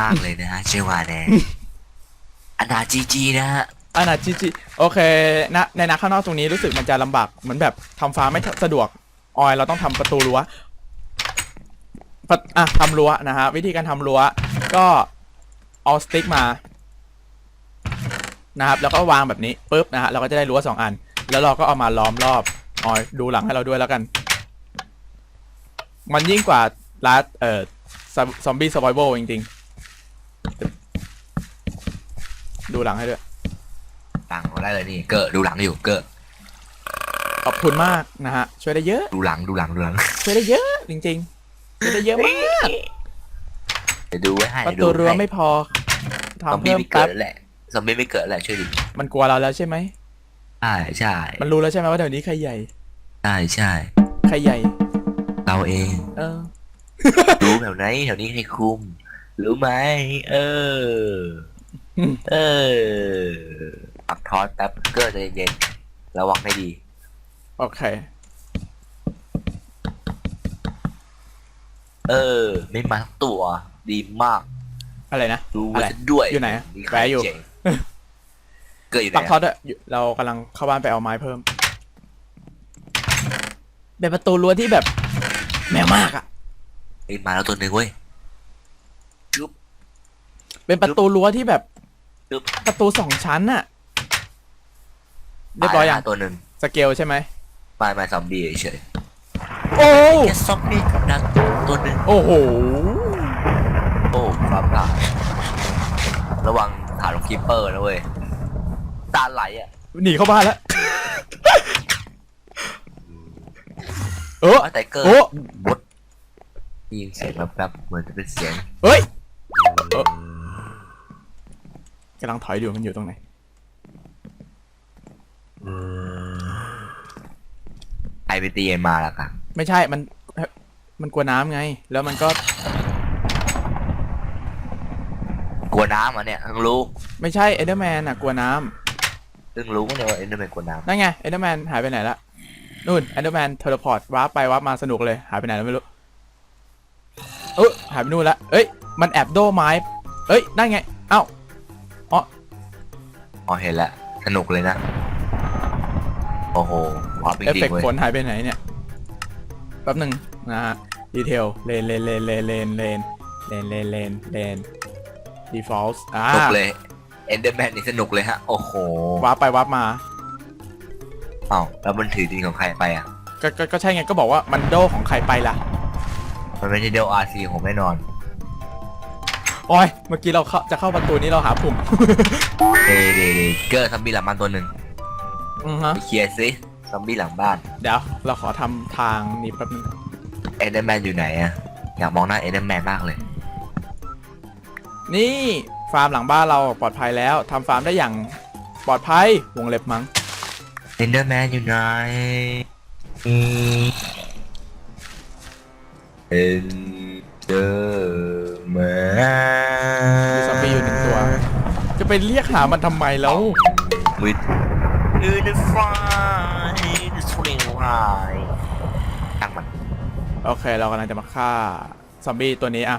มากเลยนะฮะเชื่อว่าแน่อนาจีจีนะฮะอานาจิจิโอเคนะในนักข้างนอกตรงนี้รู้สึกมันจะลำบากเหมือนแบบทำฟาไม่สะดวกออยเราต้องทำประตูรั้วปะอะทำรั้วนะฮะวิธีการทำรั้วก็เอาสติ๊กมานะครับแล้วก็วางแบบนี้ปุ๊บนะฮะเราก็จะได้รั้วสองอัน แล้วเราก็เอามาล้อมรอบออยดูหลังให้เราด้วยแล้วกัน มันยิ่งกว่าลาสเอ่อซอมบี้ส u าย v จริงๆ ดูหลังให้ด้วยหลังเราได้เลยนี่เกิดดูหลังอยู่เกิดขอบคุณมากนะฮะ ช่วยได้เยอะ ดูหลังดูหลังดูหลังช่วยได้เยอะ จริงๆ ช่วยได้เยอะมาก เดี๋ยวดูไว้ให้ประเดี๋ยวตูดูรั้วให้ไม่พอซอมทำบี้เพิ่มไม่เกิแป๊ดบแหละซอมบี้ไม่เกิดแหละช่วยดิมันกลัวเราแล้วใช่ไหม ใช่ใช่มันรู้แล้วใช่ไหมว่าเดี๋ยวนี้ใครใหญ่ ใช่ใช่ใครใหญ่ เราเอง เออ รู้แถวไหนแถวนี้ให้คุม รู้ไหม เอออืมเออ ปักทอดแป๊บเกอร์ใจเย็นๆระวังให้ดี โอเค เออ ไม่มาทั้งตัว ดีมาก อะไรนะรู้อะไรไว้ซะด้วยอยู่ไหนอะนี่แวะอยู่ เจ๋งเกิดอยู่ไหปักนทออะดด้วยอยู่เรากำลังเข้าบ้านไปเอาไม้เพิ่ม เป็นประตูรั้วที่แบบแมวมากอะเอ้ยมาแล้วตัวหนึ่งเว้ยจุ๊บ เป็นประตูรั้วที่แบบจุ๊บ ประตูสองชั้นน่ะ เรียบร้อยยังมาตัวหนึ่งสเกลใช่ไหมมามาซอมบี้เฉยโอ้ๆแค่ซอมบี้กับดักตัวหนึ่งโอ้โห โอ้ความกล้าระวังฐานของคีปเปอร์นะเว้ยตาไหลอะหนีเข้าบ้านแล้ว เออว่าแต่เกิดโอ้บดได้ยินเสียงแป๊บๆเหมือนจะเป็นเสียง เฮ้ย กำลังถอยอยู่มันอยู่ตรงไหนใครไปตีมันมาล่ะครับไม่ใช่มันมันกลัวน้ำไง แล้วมันก็กลัวน้ำอะเนี่ยเพิ่งรู้ไม่ใช่เอเดอร์แมนอะกลัวน้เพิ่งรู้เนี่ยว่าเอ็นเดอร์แมนกลัวน้ำนั่นไงเอเดอร์แมนหายไปไหนละนู่นเอเดอร์แมนเทเลพอร์ตวาร์ปไปวาร์ปมาสนุกเลยหายไปไหนแล้วไม่รู้เออหายไปนู่นละเอ้ยมันแอบโดไม้เอ้ยนั่นไงเอ้าำ อ๋อเห็นแล้วสนุกเลยนะ โอ้โหวาร์ปจเอฟริเฟงกๆเว้ยต์ฝนหายไปไหนเนี่ย แป๊บหนึ่งนะฮะ ดีเทล เลน เลน เลน เลน เลน เลน เลน เลน เลน เลนดีฟอลต์อ่าสนุกเลยเอ็นเดอร์แมนนี่สนุกเลยฮะ โอ้โหวาร์ปไปวาร์ปมาอ้าวแล้วมันถือดินของใครไปอะ ก็ก็ก็ใช่ไง ก็บอกว่ามันโดของใครไปล่ะ มันไม่ใช่เดลอาร์ซีผมแน่นอน โอ้ย เมื่อกี้เราเข้าจะเข้าประตูนี้เราหาปุ่ม เดเดเดเกอร์ซอมบี้หลังบ้านตัวหนึ่งอือฮะ ไปเคลียร์สิซอมบี้หลังบ้านเดี๋ยว เราขอทำทางนี้แป๊บนึงเอ็นเดอร์แมนอยู่ไหนอะอยากมองหน้าเอ็นเดอร์แมนมากเลย นี่ฟาร์มหลังบ้านเราปลอดภัยแล้วทำฟาร์มได้อย่างปลอดภัยวงเล็บมั้ง เอ็นเดอร์แมนอยู่ไหนเอ็นเดอร์แมน มีซอมบี้อยู่หนึ่งตัว จะ ไปเรียกหามันทำไมแล้ว วิดยูนิฟายสปริงไรตั้งมันโอเค เรากำลังจะมาฆ่าซอมบี้ตัวนี้อะ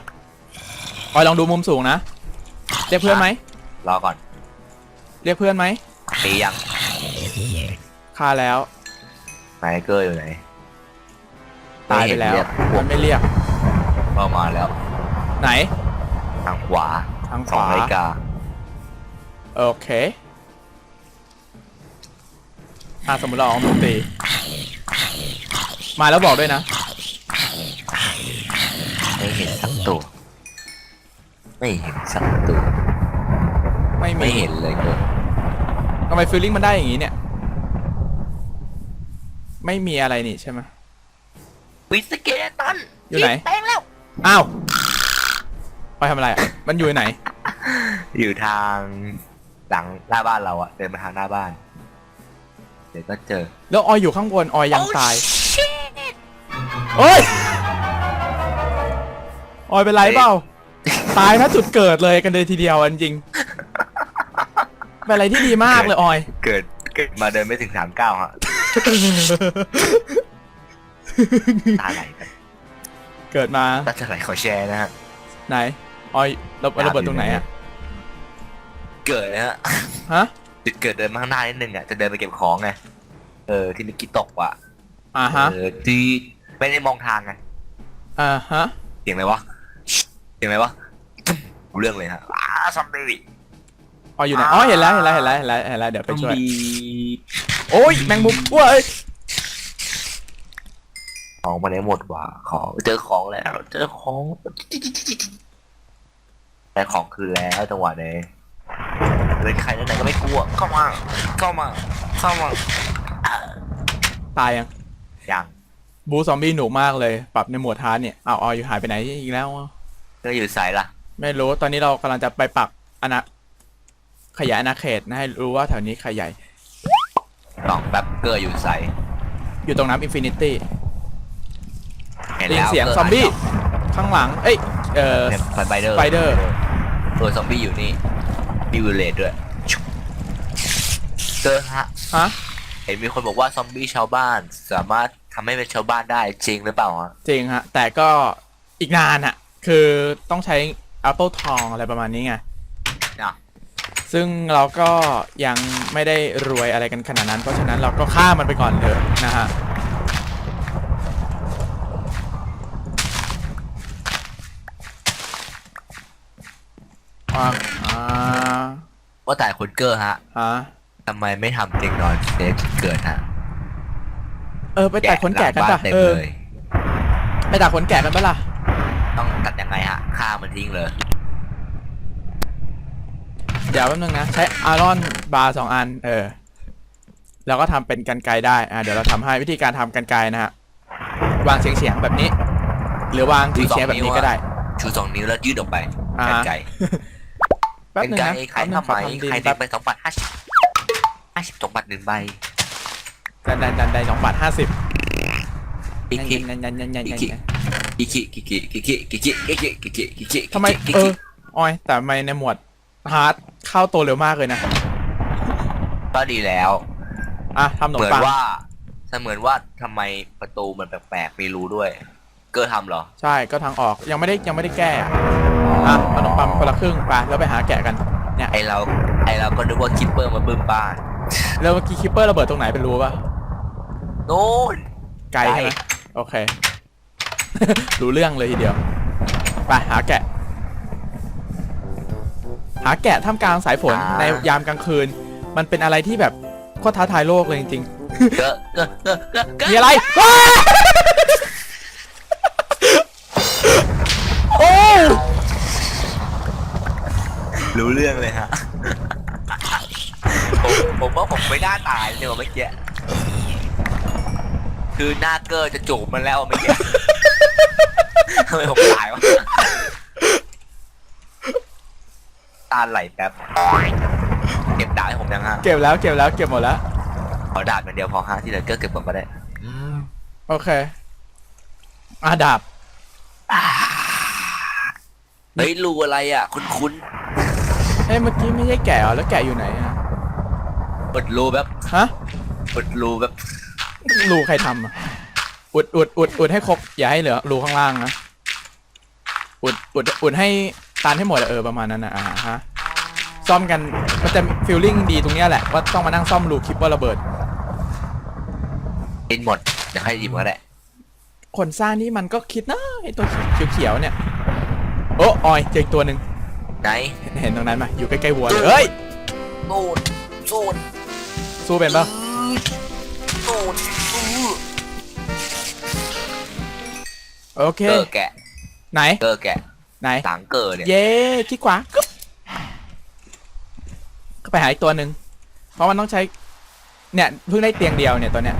ออยลองดูมุมสูงนะ เรียกเพื่อนไหม รอก่อนเรียกเพื่อนไหมตียังฆ่าแล้วไมเกอร์อยู่ไหนตายไปแล้วม่เห็นเรียกพวมักนไม่เรียกเข้ามาแล้ว ไหน ทางขวาทางขสองวา นาฬิกา โอเคอะสมมติเราเอามือตีมาแล้วบอกด้วยนะไม่เห็นสักตัว ไม่เห็นสักตัว ไม่มีไม่เห็นเลยเกินทำไมฟีลลิ่งมันได้อย่างนี้เนี่ย ไม่มีอะไรนี่ใช่ไหมวิสเกเลตันอยู่ไหนแป้งแล้วอ้าว ไปทำอะไรอะมันอยู่ไหน อยู่ทาง หลังหน้าบ้านเราอะเดินมาทางหน้าบ้าน เดี๋ยวก็เจอ แล้วออยอยู่ข้างบนออยยัง Oh, ตาย shit เอ้ยออยเป็นไรเปล่า ตายถ้าจุดเกิดเลยกันเลยทีเดียวจริงๆเป็นอะไรที่ดีมากเลยออย เกิดเกิดมาเดินไม่ถึงสามเก้าฮะตาไหลกันเกิดมาตาจะไหลขอแชร์นะฮะไหนออยระระเบิดตรงไหนอะ เกิดนะฮะฮะจุดเกิดเดินมาข้างหน้านิดนึงอะจะเดินไปเก็บของไงเออที่มิกกี้ตกว่ะอ่าฮะเออที่ไม่ได้มองทางไงอ่าฮะเสียงอะไรวะเสียงอะไรวะรู้เรื่องเลยฮะอ้าซอมบี้ออยอยู่ไหนอ๋อเห็นแล้วเห็นแล้วเห็นแล้วเห็นแล้วเห็นแล้วเดี๋ยวไปช่วยซอมบี้โอ้ยแมงมุมว้ยของมาไหนหมดว่ะของเจอของแล้วเจอของแต่ของคืนแล้วจังหวะนี้ เป็นใครนั่ไหนก็ไม่กลัว เข้ามาเข้ามาเข้ามาตายยังยังบูซอมบี้หนุกมากเลย ปรับในหมวดฮาร์ดเนี่ยเอาออยู่หายไปไหนอีกแล้วก็อยู่สายละไม่รู้ตอนนี้เรากำลังจะไปปักอนาขยายอาณาเขตนะให้รู้ว่าแถวนี้ขยายลองแป๊บเกอร์อยู่สายอยู่ตรงน้ำอินฟินิตี้เห็นได้ยินเสียงซอมบี้ข้างหลัง เอ้ย เออเนี่ยสไปเดอร์เออซอมบี้อยู่นี่ มีวิลเลจด้วยเจอฮะฮะเห็นมีคนบอกว่าซอมบี้ชาวบ้านสามารถทำให้เป็นชาวบ้านได้จริงหรือเปล่าฮะจริงฮะ แต่ก็อีกนานอะคือต้องใช้ Apple ทองอะไรประมาณนี้ไง นะซึ่งเราก็ยังไม่ได้รวยอะไรกันขนาดนั้น เพราะฉะนั้นเราก็ฆ่ามันไปก่อนเถอะนะฮะอ่าอ่า ว่าแต่คุณเกอร์ฮะฮะทำไมไม่ทำเตียงนอนเซฟเกิดฮะเออไปตัดขนแกะกันหลัปะงบ้าเต็มเออเลยไปตัดขนแกะกันปะล่ะ ต้องตัดยังไงฮะฆ่ามันทิ้งเลย เดี๋ยวแป๊บนึงนะ ใช้อารอนบาร์สองอัน เออ แล้วก็ทำเป็นกันไกรได้ อ่าเดี๋ยวเราทำให้วิธีการทำกันไกรนะฮะ วางเฉียงเฉียงๆแบบนี้ หรือวางเฉียงเฉียงๆแบบนี้ก็ได้ ชูสองนิ้วแล้วยืดออกไปอ่ากันไก่แป๊บกันนึงไก่นะขายแป๊บนึงทำไมขอทำดินขายแป๊ได้บไปสองบาทห้าสิบห้าสิบสองบาทหนึ่งใบดันดันดันได้สองบาทห้าสิบกิกิยันยันยันยันยันยันยันกิกิกิกิกิกิกิกิกิกิกิกิกิกิทำไมเออออยแต่ทำไมในหมวดฮาร์ดเข้าตัวเร็วมากเลยนะก็ดีแล้ว อะทำขนเหมมือนปังว่าเสมือนว่าทำไมประตูมันแปลกๆมีรูด้วย เกอร์ทำเหรอ ใช่ก็ทางออกยังไม่ได้ยังไม่ได้แก้อะ อะขนมปังคนละครึ่งไปแล้วไปหาแกะกันเนี่ยไอเราไอเราก็นึกว่าคิปเปอร์มาบึ้มบ้านแล้วเมื่อกี้คิปเปอร์ระเบิดตรงไหนเป็นรู้ป่ะโน่น ไกลใช่ไหมโอเค รู้เรื่องเลยทีเดียว ไปหาแกะ หาแกะท่ามกลางสายฝนในยามกลางคืน มันเป็นอะไรที่แบบโคตรท้าทายโลกเลยจริงเกอร์เกอร์เกอร์เกอร์เกอๆร์มีอะไรว้าโรู้เรื่องเลยฮะ ผมผมว่าผมไม่น่าตายเนี่ยเมื่อกี้ คือหน้าเกอร์จะจูบมันแล้วเมื่อกี้ทำไมผมตายวะ ตาไหลแป๊บ เก็บดาบให้ผมยังฮะ เก็บแล้วเก็บแล้วเก็บหมดแล้ว ขอดาบอย่างเดียวพอฮะที่เหลือเกอร์เก็บก่อนก็ได้ โอเคอาดาบ เฮ้ยรูอะไรอะ คุ้นคุ้นเอ้ยเมื่อกี้ไม่ใช่แกะเหรอแล้วแกะอยู่ไหนอะๆเปิดรูแบบฮะเปิดรูแบบรูใครทำอะอุดอุดอุดอุดให้ครบอย่าให้เหลือรูข้างล่างนะอุดอุดอุดให้ตันให้หมดอะเออประมาณนั้นนะอ่าฮะซ่อมกันมันจะฟีลลิ่งดีตรงเนี้ยแหละว่าต้องมานั่งซ่อมรูคลิปว่าระเบิดกินหมดเดี๋ยวให้หยิบก็ได้คนสร้างนี่มันก็คิดนะไอตัวเขียวๆเนี่ยโอ้ออยเจออีกตัวหนึ่ง ไหนเห็นเห็นตรงนั้นไหมอยู่ใกล้ๆวัวเลยเฮ้ยสูดสูดสู้เป็นปะสูดอู้โอเค เกอร์แกะไหน เกอร์แกะไหนต่างเกอร์เนี่ยเย้คลิกขวาก็ก็ไปหาอีกตัวหนึ่งเพราะมันต้องใช้ เนี่ยเพิ่งได้เตียงเดียวเนี่ยตัวเนี้ย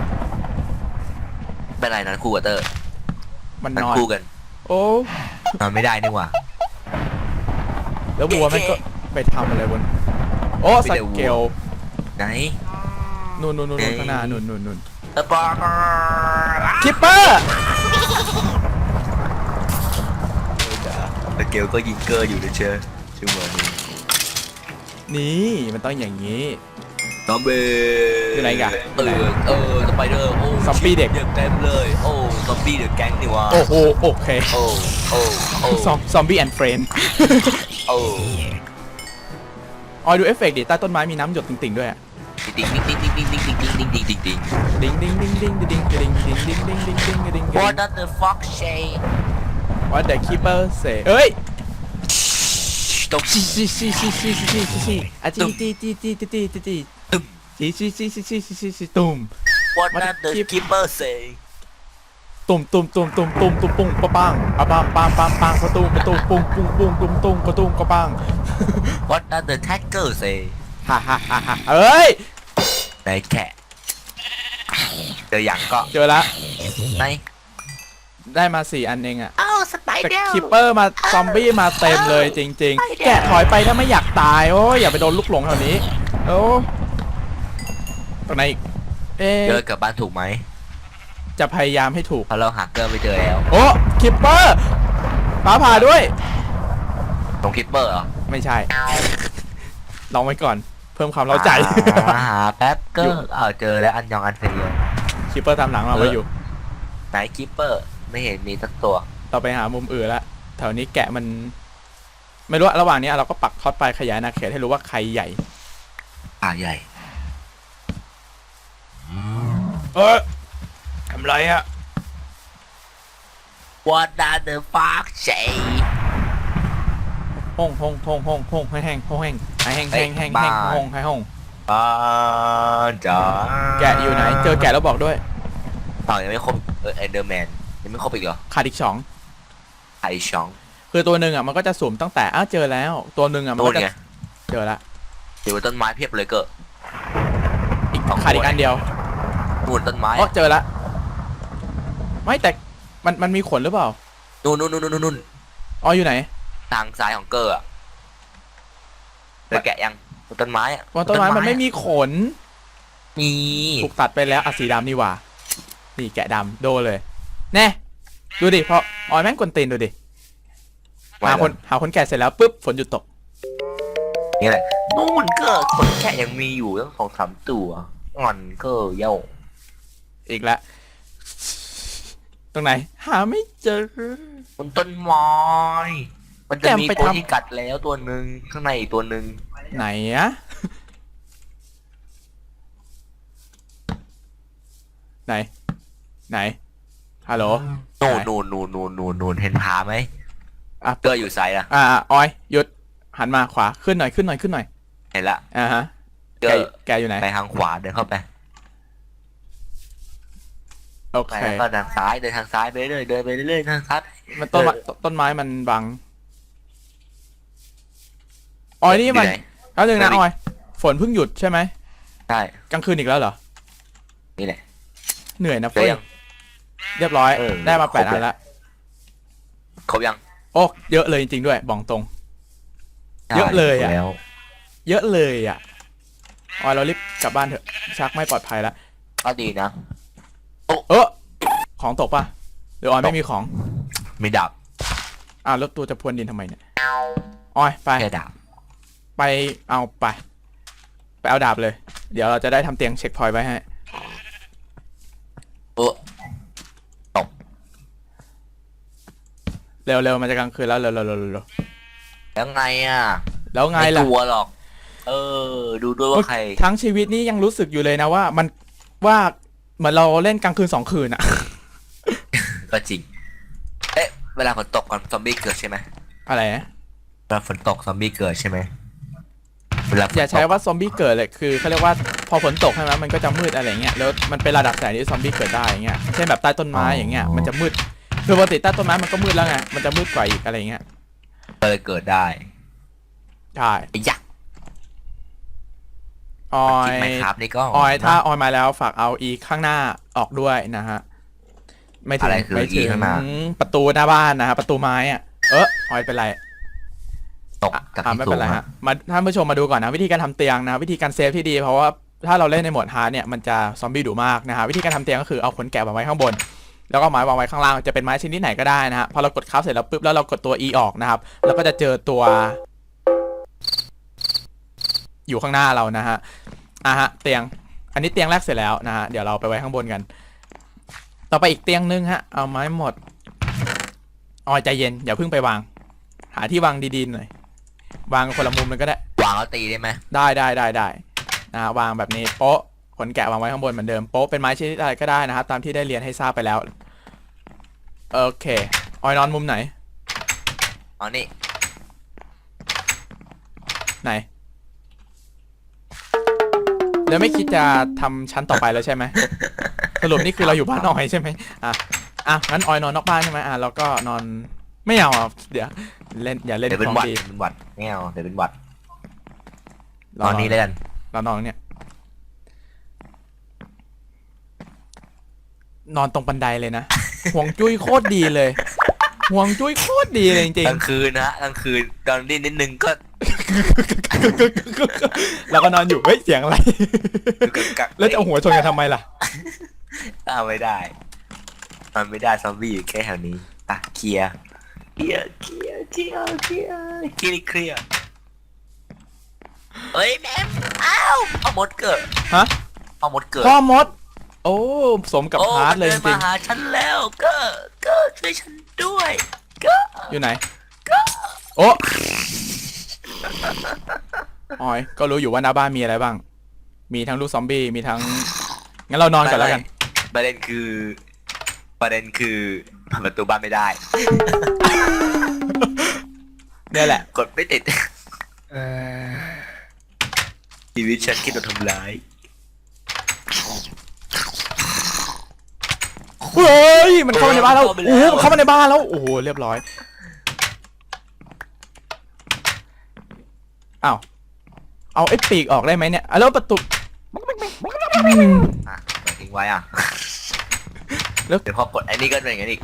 เป็นไรนั้นคู่กับเตอร์มันนั้นนอนคู่กัน โอ้นอนไม่ได้นี่หว่า แล้ววัวมันก็ไปทำอะไรบนโอ้ไม่สได้วัวเกลไหนนู่นนู่นนู่นเอ้ยข้างหน้านู่นนู่นนู่นเออปอกคิปเปอร์สเกลก็ยิงเกอร์อยู่นะเชียวช่วงวันนี้นี่มันต้องอย่างนี้ มซอมบี้อยู่ไหนอีกอะเออเออสไปเดอร์โอ้ซอมบี้เด็กเด็กเต็มเลยโอ้ซอมบี้เด็กแก๊งนี่วะโอ้โหโอเคโอ้โอ้โอ้ซอมซอมบี้แอนด์เฟรนโอ้ออยดูเอฟเฟกต์ดิใต้ต้นไม้มีน้ำหยดติ่งๆด้วยอะติ๊งติ๊งติ๊งติ๊งติ๊งติ๊งติ๊งติ๊งติ๊งติ๊งติ๊งติ๊งดิงดิงดิงดิงดิงดิงดิงดิงดิงดิงดิงดิงดิง What does the fox say What the keeper say เอ้ยตบชิชิชิชิชิชิชิชิชิอะจีจีจีจีจีจีจีจีตึม ชิชิชิชิชิชิชิชิตุ่ม What What does the keep- keeper say ตุ่มตุ่มตุ่มตุ่มตุ่มตุ่มปุ้งปะปังอะปังปังปังปังประตูประตูปุ้งปุ้งปุ้งตุ่มตุ่มประตูกระปัง What does the tiger say ฮ่าฮ่าฮ่าฮ่าเอ้ยในแกะเจออย่างก็เจอละในได้มาสี่อันเองอะอ้าวสไปแต่เดอร์คิปเปอร์มาซอมบี้มาเต็มเลยจริง ๆ แกะถอยไปถ้าไม่อยากตายโอ้ยอย่าไปโดนลูกหลงแถวนี้โอ้ ตรงไหนอีกเอ๊เจอะกลับบ้านถูกไหมจะพยายามให้ถูก เพราะเราหาเกอร์ไม่เจอแล้ว โอ้คิปเปอร์ฟ้าผ่าด้วย ตรงคิปเปอร์เหรอไม่ใช่ ลองไว้ก่อน เพิ่มความเร้าใจ อ่าหาแป๊บเกอร์อ้าวเจอแล้วอันยองอันเฟรีย คิปเปอร์ตามหลังเราไปอยู่ ไหนคิปเปอร์ ไม่เห็นมีสักตัว เราไปหามุมอื่นละแถวนี้แกะมัน ไม่รู้อะระหว่างนี้เราก็ปักท็อตไปขยายอาณาเขตให้รู้ว่าใครใหญ่ อ่าใหญ่ เออทำไรอะ What does the fox say ห้องห้องห้องห้องห้องให้แห้งห้องแห้งให้แห้งแห้งแห้งแห้งห้องให้ห้องบ้าจ้าแกะอยู่ไหน เจอแกะแล้วบอกด้วยต่อยังไม่ครบเออเอนเดอร์แมนยังไม่ครบอีกเหรอขาดอีกสองไอชองคือตัวหนึ่งอะมันก็จะสุ่มตั้งแต่อ้าวเจอแล้ว ตัวหนึ่งอะมันนู่นก็จะไงเจอละอยู่บนต้นไม้เพียบเลยเกอร์อีกสองตัวขาดอีกอันเดียว นู่นต้นไม้อ๋อเจอละไม่แต่มันมันมีขนหรือเปล่านู่นนู่นนู่นนู่นนู่นอ๋ออยู่ไหน ทางซ้ายของเกอร์อะเจอแกะยังบนต้นไม้อะบนต้นไม้มันไม่มีขนมีถูกตัดไปแล้วอะสีดำนี่หว่านี่แกะดำโดนเลย แน่ดูดิพอออยแม่งกวนตีนดูดิหาคนหาคนแกะเสร็จแล้วปุ๊บฝนหยุดตกนี่แหละนู่นเกอร์คนแกะยังมีอยู่ตั้งสองสามตัวงอนเกอร์เย้า อีกแล้วตรงไหน หาไม่เจอ บนต้นไม้มันจะมีแกะไปตัวทำ ที่กัดแล้วตัวหนึ่งข้างในอีกตัวหนึ่งไหนอะไหน ไหนฮัลโหลนู่นไหนนู่นนู่นนู่นนู่นนู่นเห็นผาไหมอะเกอร์อยู่ไซด์อะอ่าอะออยหยุดหันมาขวาขึ้นหน่อยขึ้นหน่อยขึ้นหน่อยเห็นละอ่าฮะเกแกอร์แกอยู่ไหนไปทางขวาเดินเข้าไป โอไปเค แล้วก็ทางซ้ายเดินทางซ้ายไปเรื่อยเดินไปเรื่อยทางซ้ายมันต้นไม้ต้นไม้มันบังออยนี่มันไหแล้วหนึ่งนะออย ฝนเพิ่งหยุดใช่ไหมใช่กลางคืนอีกแล้วเหรอ นี่แหละ เหนื่อยนะเจเฟ้อยยังเรียบร้อย เออได้มาแปดครบอันเลย ละครบยังโอ้เยอะเลยจริงๆด้วยบอกตรง เยอะเลยอะใช่แล้ว เยอะเลยอะออยเรารีบกลับบ้านเถอะชักไม่ปลอดภัยแล้วก็ดีนะ เออของตกปะหรือออยไม่มีของมีดาบอ่าวแล้วตัวจะพรวนดินทำไมเนี่ยออยไปแค่ดาบไปเอาไป ไปเอาดาบเลย เดี๋ยวเราจะได้ทำเตียงเช็คพอยต์ไว้ให้เออตกเร็วๆมันจะกลางคืนแล้วเร็วๆเร็วๆเร็วแล้วไงอะๆแล้วไงไม่ล่ะ กลัวหรอก เออ ดูด้วยว่าใคร ทั้งชีวิตนี้ยังรู้สึกอยู่เลยนะว่ามันว่า เหมือนเราเล่นกลางคืนสองคืนอะ ก็จริง เอ๊ะ เวลาฝนตกก่อนซอมบี้เกิดใช่ไหมอะไรนะเวลาฝนตกซอมบี้เกิดใช่ไหมเวลาฝนอย่าตใช้กว่าซอมบี้เกิดเลยคือเขาเรียกว่าพอฝนตกใช่ไหมมันก็จะมืดอะไรเงี้ยแล้วมันเป็นระดับแสงที่ซอมบี้เกิดได้อย่างเงี้ยเช่นแบบใต้ต้นไม้อย่างเงี้ยมันจะมืดคือปกติใต้ต้นไม้มันก็มืดแล้วไงมันจะมืดกว่าอีกอะไรเงี้ยก็เลยเกิดได้ใช่ไอ้ยักษ์ ออคิดยไหมครับนี่ก็ออยถ้าออยมาแล้วฝากเอาอีข้างหน้าออกด้วยนะฮะไม่ถึงอะไรคือไม่อีถึงข้างหน้าประตูหน้าบ้านนะฮะประตูไม้อะเออออยเป็นไรตกจากอ่าที่ไม่สูเป็นงไรอะฮะมาท่านผู้ชมมาดูก่อนนะ วิธีการทำเตียงนะ วิธีการเซฟที่ดีเพราะว่าถ้าเราเล่นในโหมดฮาร์ดเนี่ยมันจะซอมบี้ดุมากนะฮะวิธีการทำเตียงก็คือเอาขนแกะวางไว้ข้างบน แล้วก็ไม้วางไว้ข้างล่างจะเป็นไม้ชนิดไหนก็ได้นะฮะพอเรากดคราฟเสร็จแล้วปุ๊บแล้วเรากดตัว E ออกนะครับแล้วก็จะเจอตัว อยู่ข้างหน้าเรานะฮะอะฮะเตียง อันนี้เตียงแรกเสร็จแล้วนะฮะเดี๋ยวเราไปไว้ข้างบนกัน ต่อไปอีกเตียงนึงฮะ เอาไม้หมดออยใจเย็นอย่าเพิ่งไปวาง หาที่วางดีๆหน่อยวางคนละมุมเลยก็ได้ วางแล้วตีได้ไหมได้ได้ได้ได้นะฮะวางแบบนี้โป๊ะขนแกะวางไว้ข้างบนเหมือนเดิมโป๊ะเป็นไม้ชนิดอะไรก็ได้นะครับ ตามที่ได้เรียนให้ทราบไปแล้วโอเคออยนอนมุมไหนอ๋อนี่ไหน แล้วไม่คิดจะทำชั้นต่อไปแล้วใช่ไหมสรุปนี่คือเราอยู่บ้านออยใช่ไหมอะอะงั้นออยนอนนอกบ้านใช่ไหมอะแล้วก็นอนไม่เอาอะเดี๋ยวเล่นอย่าเล่นเดี๋ยวเป็นของหวัดดีเดี๋ยวเป็นหวัดไม่เอาเดี๋ยวเป็นหวัดเราตอนนี้เลยกันเรานอนเนี่ย นอนตรงบันไดเลยนะห่วงจุ้ยโคตรดีเลยห่วงจุ้ยโคตรดีเลยจริงกลางคืนนะฮะกลางคืนตอนนี้นิดนึงก็ๆ แล้วก็นอนอยู่ เฮ้ย เสียงอะไรกักแล้วจะเอาหัวชนกันทำไมล่ะเอาไม่ได้ทำไม่ได้ซอมบี้อยู่แค่แถวนี้อะเคลียร์เคลียร์เคลียร์เคลียร์เคลียร์เคลียร์เคลียร์เฮ้ยแม่อ้าวเอามดเกิดฮะเอามดเกิดพ่อมด โอ้สมกับโอ้ฮาร์ดมันเลยเดิจนริมางหาฉันแล้วก็ก็ช่วยฉันด้วยก็ๆอยู่ไหนก็โอ้ ออย ก็รู้อยู่ว่าหน้าบ้านมีอะไรบ้าง มีทั้งลูกซอมบี้ มีทั้ง งั้นเรานอนก่อนแล้วกัน ประเด็นคือ ประเด็นคือเปิดประตูบ้านไม่ได้ เนี่ยแหละ กดไม่ติดชีวิตฉันคิดโดนทำร้าย เฮ้ย มันเข้ามาในบ้านแล้ว โอ้โหมันเข้ามาในบ้านแล้ว โอ้โห เรียบร้อย อ้าว เอาไอ้ปีกออกได้ไหมเนี่ยอะแล้วประตู อะเปิดทิ้งไว้อะแล้ว เดี๋ยวพอกดไอ้นี่ก็เป็นอย่างนั้นอีก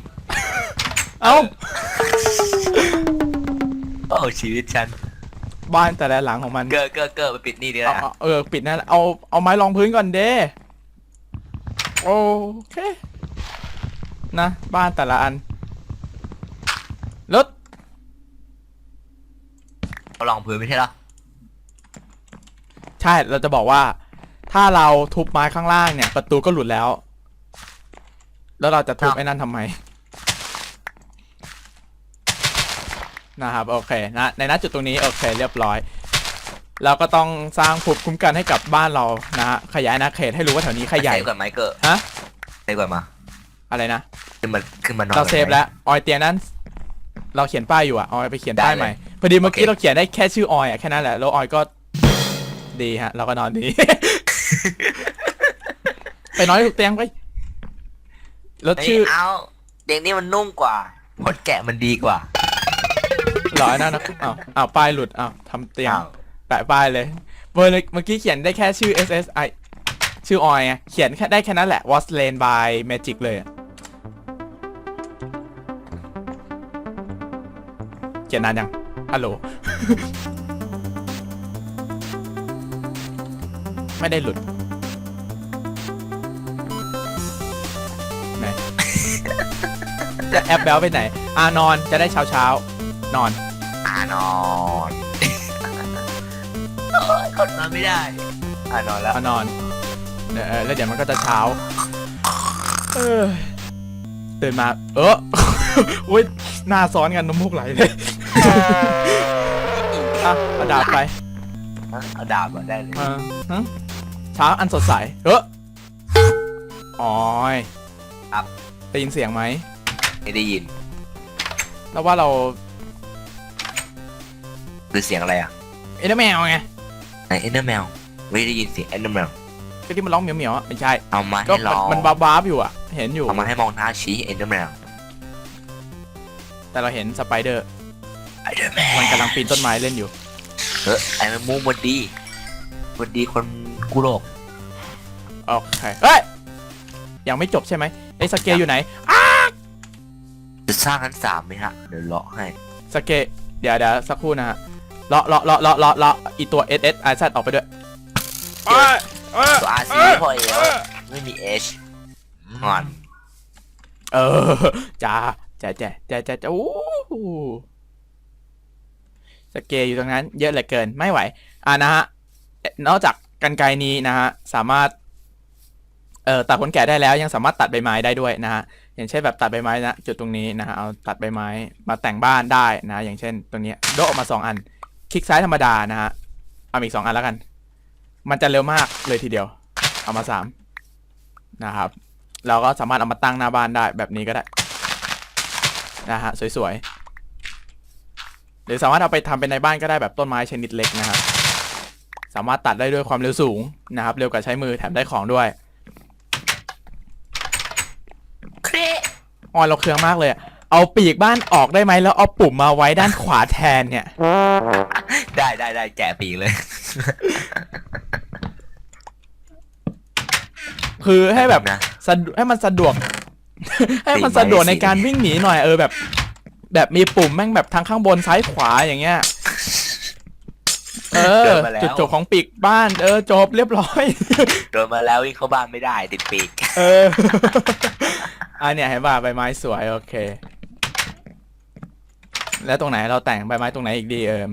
เอ้า โอ้ชีวิตฉัน บ้านแต่ละหลังของมันเกอร์เกอร์เกอร์ไปปิดนี่ดีเอาแล้วเอาเออ ปิดนั่นแหละเอา เอาไม้รองพื้นก่อนเด้โอเค นะ บ้านแต่ละอันแล้วเขาลองพื้นไม่ใช่เหรอใช่เราจะบอกว่า ถ้าเราทุบไม้ข้างล่างเนี่ย ประตูก็หลุดแล้ว แล้วเราจะทุบไอ้นั่นทำไมนะครับ โอเคนะในณจุดตรงนี้โอเคเรียบร้อย เราก็ต้องสร้างภูมิคุ้มกันให้กับบ้านเรานะฮะขยายอาณาเขตให้รู้ว่าแถวนี้ขยายเซฟก่อนไหมเกอร์ฮะ เซฟก่อนมา อะไรนะขึ้นมาขึ้นมานอนเราเซฟก่อนไหมแล้วออยเตียงนั้น เราเขียนป้ายอยู่อะออยไปเขียนป้ายได้เลยใหม่พอดีเมื่อกี้โอเคเราเขียนได้แค่ชื่อออยอะแค่นั้นแหละแล้วออยก็ ดีฮะ เราก็นอนดี ไปนอนถูกเตียงไปแล้วไม่ชื่อเอาเด็กนี่มันนุ่มกว่าผลแกะมันดีกว่าหรอไอ้นั่นนะอ้าวอ้าวป้ายหลุดอ้าวทำเตียง อ้าวแปะป้ายเลยเมื่อเมื่อกี้เขียนได้แค่ชื่อ SSI ชื่อออยไงเขียนแค่ได้แค่นั้นแหละ was lane by magic เลยอะเขียนนานยัง ฮัลโหล ไม่ได้หลุดไหน จะแอปแบลไปไหน อ่านอนจะได้เช้าเช้าๆนอน อ่านอนโอ้ยกดนอนไม่ได้อ่านอนแล้ว มานอนเดี๋ยวเออแล้วเดี๋ยวมันก็จะเช้าเออตื่นมา เออ อุ้ยหน้าซ้อนกันน้ำมูกไหลเลยอะเอาดาบไปเอาดาบมาได้เลยเออฮะ เช้าอันสดใสเอออ๋อยครับ ได้ยินเสียงไหมไม่ได้ยินแล้วว่าเราคือเสียงอะไรอะเอ็นเดอร์แมวไงไหนเอ็นเดอร์แมวไม่ได้ยินเสียงเอ็นเดอร์แมวก็ที่มันร้องเหมียวเหมียวๆอะไม่ใช่ เอามาก็ให้ลมันองมันวาบวาบๆอยู่อะ เห็นอยู่ เอามาให้มองหน้าชี้เอ็นเดอร์แมวแต่เราเห็นสไปเดอร์เอ็นเดอร์แมวมันกำลังปีนต้นไม้เล่นอยู่ เออไอ้มันมูวันดีวันดีคน กุโลกโอเคเฮ้ยยังไม่จบใช่ไหมไอ้สเกลอยู่ไหนจะสร้างชั้นสามไหมฮะ เดี๋ยวเลาะให้สเกตเดี๋ยวเดี๋ยวสักครู่นะฮะเลาะเลาะเลาะเลาะเลาะเลาะอีตัว S S I Z ออกไปด้วยเดี๋ยวตัวอาซีพอเอลไม่มีเอชงอนเออจ้าจ้าจ้าจ้าจ้าจ้าโอ้โหสเกลอยู่ตรงนั้น เยอะเหลือเกินไม่ไหวอ่านะฮะเอ๊ะนอกจาก กันไกรนี้นะฮะสามารถเอ่อตัดขนแกะได้แล้วยังสามารถตัดใบไม้ได้ด้วยนะฮะอย่างเช่นแบบตัดใบไม้นะจุดตรงนี้นะฮะเอาตัดใบไม้มาแต่งบ้านได้นะอย่างเช่นตรงนี้โดออกมาสองอัน คลิกซ้ายธรรมดานะฮะเอาอีกสองอันแล้วกัน มันจะเร็วมากเลยทีเดียว เอามาสามนะครับเราก็สามารถเอามาตั้งหน้าบ้านได้แบบนี้ก็ได้นะฮะสวยๆหรือสามารถเอาไปทำเป็นในบ้านก็ได้แบบต้นไม้ชนิดเล็กนะครับ สามารถตัดได้ด้วยความเร็วสูงนะครับ เร็วกว่าใช้มือแถมได้ของด้วยเครออยเราเครื่องมากเลยอะเอาปีกบ้านออกได้ไหมแล้วเอาปุ่มมาไว้ด้านขวาแทนเนี่ย ได้ได้ได้แกะปีกเลย คือให้แบบนะ สะดวให้มันสะดวก ให้มันสี่สะดวกไม้ในสี่การวิ่งหนีหน่อยเออแบบ แบบมีปุ่มแม่งแบบทั้งข้างบนซ้ายขวาอย่างเงี้ย เออจุดจบของปีกบ้าน เออ จบเรียบร้อย โดนมาแล้ววิ่งเข้าบ้านไม่ได้ติดปีก เออ อันเนี้ยเห็นป่ะใบไม้สวย โอเค แล้วตรงไหนเราแต่งใบไม้ตรงไหนอีกดีเอิม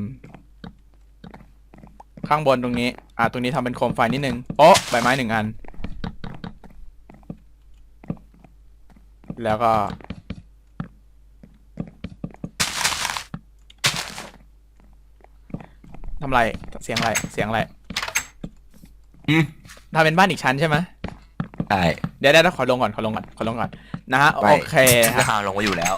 ข้างบนตรงนี้ อ่าตรงนี้ทำเป็นโคมไฟนิดนึงโป๊ะใบไม้หนึ่งอัน แล้วก็ ทำไรเสียงอะไรเสียงอะไรอืมทำเป็นบ้านอีกชั้นใช่ไหมใช่เดี๋ยวเดี๋ยวขอลงก่อนขอลงก่อนขอลงก่อนนะฮะไม่โอเคฮะก็หาลงมาอยู่แล้ว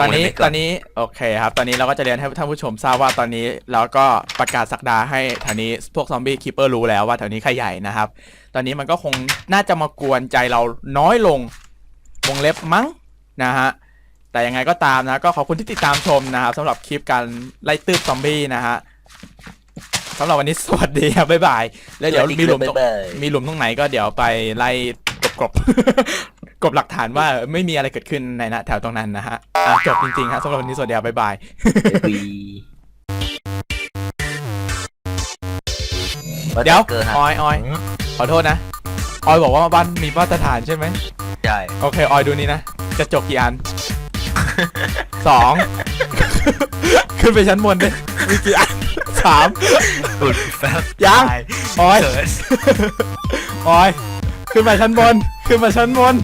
ตอนนี้งเล่ไปตอนนี้โอเคครับ ตอนนี้เราก็จะเรียนให้ท่านผู้ชมทราบว่าตอนนี้เราก็ประกาศสักดาให้แถวนี้พวกซอมบี้คิปเปอร์รู้แล้วว่าแถวนี้ใครใหญ่นะครับ ตอนนี้มันก็คงน่าจะมากวนใจเราน้อยลงวงเล็บมั้งนะฮะแต่ยังไงก็ตามนะก็ขอบคุณที่ติดตามชมนะครับสำหรับคลิปการไล่ตืบซอมบี้นะฮะ สำหรับวันนี้สวัสดีครับบ๊ายบาย แล้วเดี๋ยวมีหลุมตรงบ๊ายบายมีหลุมตรงไหนก็เดี๋ยวไปไล่กลบๆกลบหลักฐานว่าไม่มีอะไรเกิดขึ้นในนะแถวตรงนั้นนะฮะอะจบจริงๆครับสำหรับวันนี้สวัสดีครับบ๊ายบายเดี๋ยวเกิดออยออยขอโทษนะออยบอกว่าบ้านมีมาตรฐานใช่ไหมใช่โอเคออยดูนี่นะกระจกกี่อันสองขึ้นไปชั้นบนดิมีกี่อัน สาม สุดแฟบยัง ตาออยเขินออยขึ้นมาชั้นบน ขึ้นมาชั้นบน